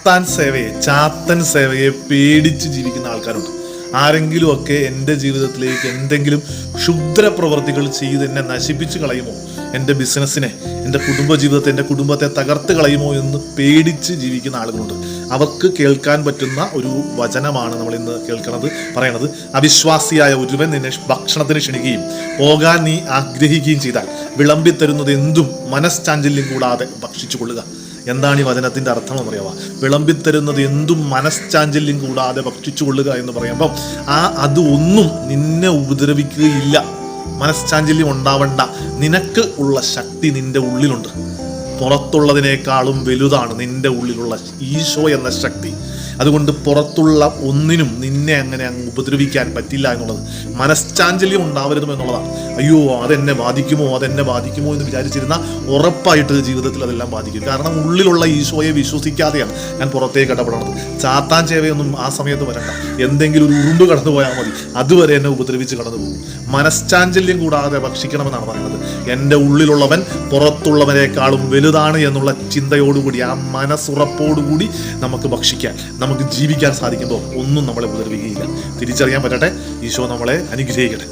സാത്താൻ സേവയെ ചാത്തൻ സേവയെ പേടിച്ച് ജീവിക്കുന്ന ആൾക്കാരുണ്ട്. ആരെങ്കിലും ഒക്കെ എന്റെ ജീവിതത്തിലേക്ക് എന്തെങ്കിലും ക്ഷുദ്ര പ്രവർത്തികൾ ചെയ്ത് എന്നെ നശിപ്പിച്ച് കളയുമോ? എന്റെ ബിസിനസ്സിനെ എന്റെ കുടുംബ ജീവിതത്തെ എന്റെ കുടുംബത്തെ തകർത്ത് കളയുമോ എന്ന് പേടിച്ച് ജീവിക്കുന്ന ആളുകളുണ്ട്. അവർക്ക് കേൾക്കാൻ പറ്റുന്ന ഒരു വചനമാണ് നമ്മൾ ഇന്ന് കേൾക്കുന്നത് പറയണത്. അവിശ്വാസിയായ ഒരുവൻ നിന്നെ ഭക്ഷണത്തിന് ക്ഷണിക്കുകയും പോകാൻ നീ ആഗ്രഹിക്കുകയും ചെയ്താൽ വിളമ്പിത്തരുന്നത് എന്തും മനഃശാഞ്ചല്യം കൂടാതെ ഭക്ഷിച്ചു കൊള്ളുക എന്താണ് ഈ വചനത്തിന്റെ അർത്ഥം എന്ന് പറയാമോ വിളമ്പിത്തരുന്നത് എന്തും മനസ്ചാഞ്ചല്യം കൂടാതെ ഭക്ഷിച്ചു കൊള്ളുക എന്ന് പറയുമ്പം ആ അത് ഒന്നും നിന്നെ ഉപദ്രവിക്കുകയില്ല. മനസ്ചാഞ്ചല്യം ഉണ്ടാവണ്ട. നിനക്ക് ഉള്ള ശക്തി നിന്റെ ഉള്ളിലുണ്ട്. പുറത്തുള്ളതിനേക്കാളും വലുതാണ് നിന്റെ ഉള്ളിലുള്ള ഈശോ എന്ന ശക്തി. അതുകൊണ്ട് പുറത്തുള്ള ഒന്നിനും നിന്നെ അങ്ങനെ അങ്ങ് ഉപദ്രവിക്കാൻ പറ്റില്ല എന്നുള്ളത്. മനഃശാഞ്ചല്യം ഉണ്ടാവരുതും എന്നുള്ളതാണ്. അയ്യോ അതെന്നെ ബാധിക്കുമോ അതെന്നെ ബാധിക്കുമോ എന്ന് വിചാരിച്ചിരുന്ന ഉറപ്പായിട്ട് ജീവിതത്തിൽ അതെല്ലാം ബാധിക്കും. കാരണം ഉള്ളിലുള്ള ഈശോയെ വിശ്വസിക്കാതെയാണ് ഞാൻ പുറത്തേക്ക് ഇടപെടണത് ചാത്താൻ ചേവയൊന്നും ആ സമയത്ത് വരണ്ട. എന്തെങ്കിലും ഒരു ഉറുമ്പ് കടന്നു പോയാൽ മതി. അതുവരെ എന്നെ ഉപദ്രവിച്ച് കടന്നു പോകും. മനഃശാഞ്ചല്യം കൂടാതെ ഭക്ഷിക്കണമെന്നാണ് പറയുന്നത്. എന്റെ ഉള്ളിലുള്ളവൻ പുറത്തുള്ളവനേക്കാളും വലുതാണ് എന്നുള്ള ചിന്തയോടുകൂടി ആ മനസ്സുറപ്പോടുകൂടി നമുക്ക് ഭക്ഷിക്കാൻ നമുക്ക് ജീവിക്കാൻ സാധിക്കുമ്പോൾ ഒന്നും നമ്മളെ ഉപദ്രവിക്കുകയില്ല തിരിച്ചറിയാൻ പറ്റട്ടെ. ഈശോ നമ്മളെ അനുഗ്രഹിക്കട്ടെ.